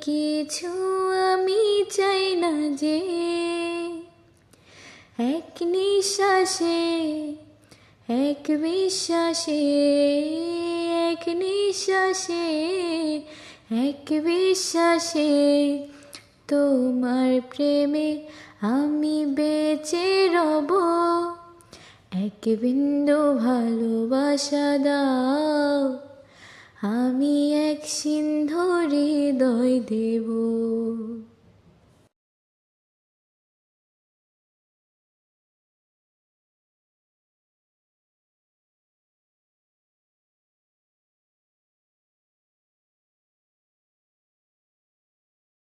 কিছু আমি চাই না যে এক নিঃশ্বাসে, এক বিশ্বাসে, এক নিঃশ্বাসে, এক বিশ্বাসে তোমার প্রেমে আমি বেঁচে রব। এক বিন্দু ভালোবাসা দাও, আমি এক সিন্ধু হৃদয়। देवो